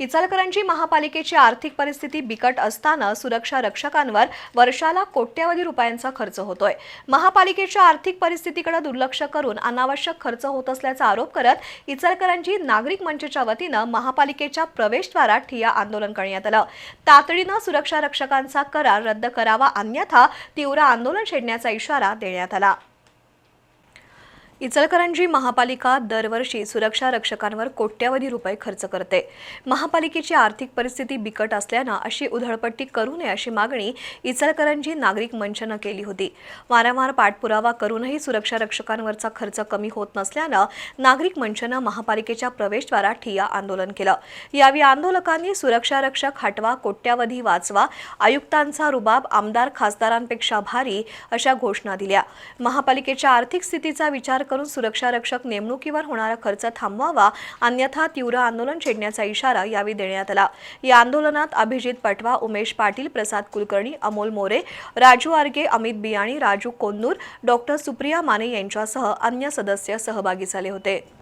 इचलकरंजी महापालिकेची आर्थिक परिस्थिती बिकट असताना सुरक्षा रक्षकांवर वर्षाला कोट्यवधी रुपयांचा खर्च होतोय. महापालिकेच्या आर्थिक परिस्थितीकडे दुर्लक्ष करून अनावश्यक खर्च होत असल्याचा आरोप करत इचलकरंजी नागरिक मंचच्या वतीनं महापालिकेच्या प्रवेशद्वारात ठिया आंदोलन करण्यात आलं. तातडीनं सुरक्षा रक्षकांचा करार रद्द करावा अन्यथा तीव्र आंदोलन छेडण्याचा इशारा देण्यात आला. इचलकरंजी महापालिका दरवर्षी सुरक्षा रक्षकांवर कोट्यवधी रुपये खर्च करते. महापालिकेची आर्थिक परिस्थिती बिकट असल्यानं अशी उधळपट्टी करू नये अशी मागणी इचलकरंजी नागरिक मंचनं केली होती. वारंवार पाठपुरावा करूनही सुरक्षा रक्षकांवरचा खर्च कमी होत नसल्यानं नागरिक मंचनं महापालिकेच्या प्रवेशद्वारात ठिय्या आंदोलन केलं. यावेळी आंदोलकांनी सुरक्षा रक्षक हटवा कोट्यावधी वाचवा आयुक्तांचा रुबाब आमदार खासदारांपेक्षा भारी अशा घोषणा दिल्या. महापालिकेच्या आर्थिक स्थितीचा विचार करून सुरक्षा रक्षक नेमणुकीवर होणारा खर्च थांबवावा अन्यथा तीव्र आंदोलन छेडण्याचा इशारा यावेळी देण्यात आला. या आंदोलनात अभिजित पटवा उमेश पाटील प्रसाद कुलकर्णी अमोल मोरे राजू आर्गे अमित बियाणी राजू कोन्नूर डॉक्टर सुप्रिया माने यांच्यासह अन्य सदस्य सहभागी झाले होते.